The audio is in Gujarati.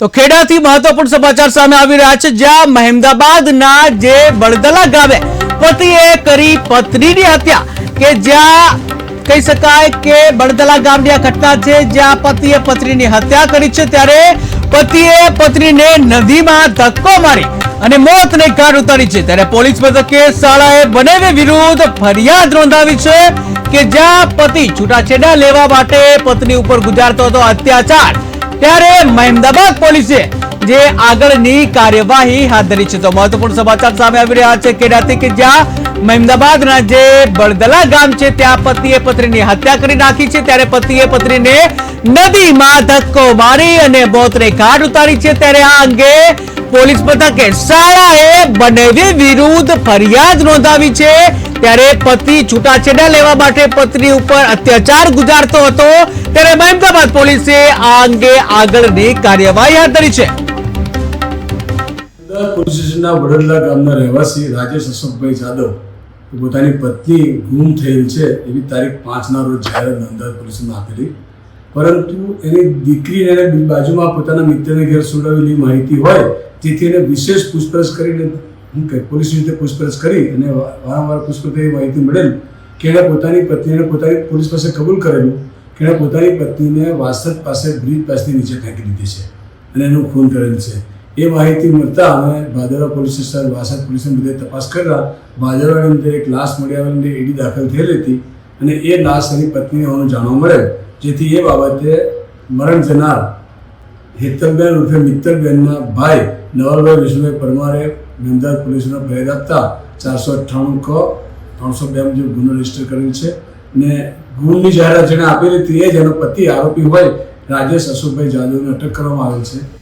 તો ખેડાથી મહત્વપૂર્ણ સમાચાર સામે આવી રહ્યા છે. જ્યાં મહેમદાબાદના જે બળદલા ગામે પતિએ કરી પત્નીની હત્યા, કે જ્યાં કહી શકાય કે બળદલા ગામની આ ઘટના છે, જ્યાં પતિએ પત્નીની હત્યા કરી છે, ત્યારે પતિએ પત્નીને નદીમાં ધક્કો મારી અને મોતને ઘાટ ઉતારી છે. ત્યારે પોલીસ મથકે શાળાએ બંને વિરુદ્ધ ફરિયાદ નોંધાવી છે કે જ્યાં પતિ છૂટાછેડા લેવા માટે પત્ની ઉપર ગુજારતો હતો. અત્યાચાર ત્યારે મહેમદાબાદ પોલીસે જે આગળની કાર્યવાહી હાથ ધરી છે. તો મહત્વપૂર્ણ સમાચાર સામે આવી રહ્યા છે. કે જ્યાં મહેમદાબાદના જે બળદલા ગામ છે, ત્યાં પતિએ પત્નીની હત્યા કરી નાખી છે. ત્યારે પતિએ પત્નીને નદીમાં ધક્કો મારી અને બોતરે ઘાટ ઉતારી છે. ત્યારે આ અંગે પોલીસ મથકે શાળાએ બંને વિરુદ્ધ ફરિયાદ નોંધાવી છે. ત્યારે પતિ છૂટાછેડા લેવા માટે પત્ની ઉપર અત્યાચાર ગુજારતો હતો. ત્યારે મહેમદાબાદ પોલીસે આ અંગે આગળની કાર્યવાહી હાથ ધરી છે. અમદાવાદ વડોદરા ગામના રહેવાસી રાજેશ અશોકભાઈ જાદવ પોતાની પત્ની ગુમ થયેલ છે એવી તારીખ પાંચના રોજ જાહેરાત અમદાવાદ પોલીસમાં આપેલી. પરંતુ એની દીકરી એને બાજુમાં પોતાના મિત્રને ઘેર સુડાવેલી માહિતી હોય, તેથી એને વિશેષ પૂછપરછ કરીને હું કહે પોલીસ રીતે પૂછપરછ કરી અને વારંવાર પૂછપરછ એવી માહિતી મળેલ કે એણે પોતાની પત્નીને પોતાની પોલીસ પાસે કબૂલ કરેલું. એણે પોતાની પત્નીને વાસદ પાસે બ્રિજ પાસેથી નીચે ફેંકી દીધી છે અને એનું ખૂન કરેલ છે. એ માહિતી મળતા અમે ભાદરવા પોલીસ સ્ટેશન, વાસદ પોલીસને બધે તપાસ કરતા ભાદરવાની અંદર એક લાશ મળી આવેલી એડી દાખલ થયેલી હતી અને એ લાશ એની પત્નીને હોવાનું જાણવા મળે. જેથી એ બાબતે મરણ જનાર હેતલબેન ઉર્ફે મિત્તલબેનના ભાઈ નવલભાઈ વિષ્ણુભાઈ પરમારે અમદાવાદ પોલીસનો ફરિયાદ આપતા ચારસો અઠ્ઠાણું ક ત્રણસો બે મુજબ ગુનો રજિસ્ટર કરેલ છે. ને ગુમની જાહેરાત જેણે આપેલી હતી, એ જ એનો પતિ આરોપી હોય, રાજેશ અશોકભાઈ જાદવને અટક કરવામાં આવેલ છે.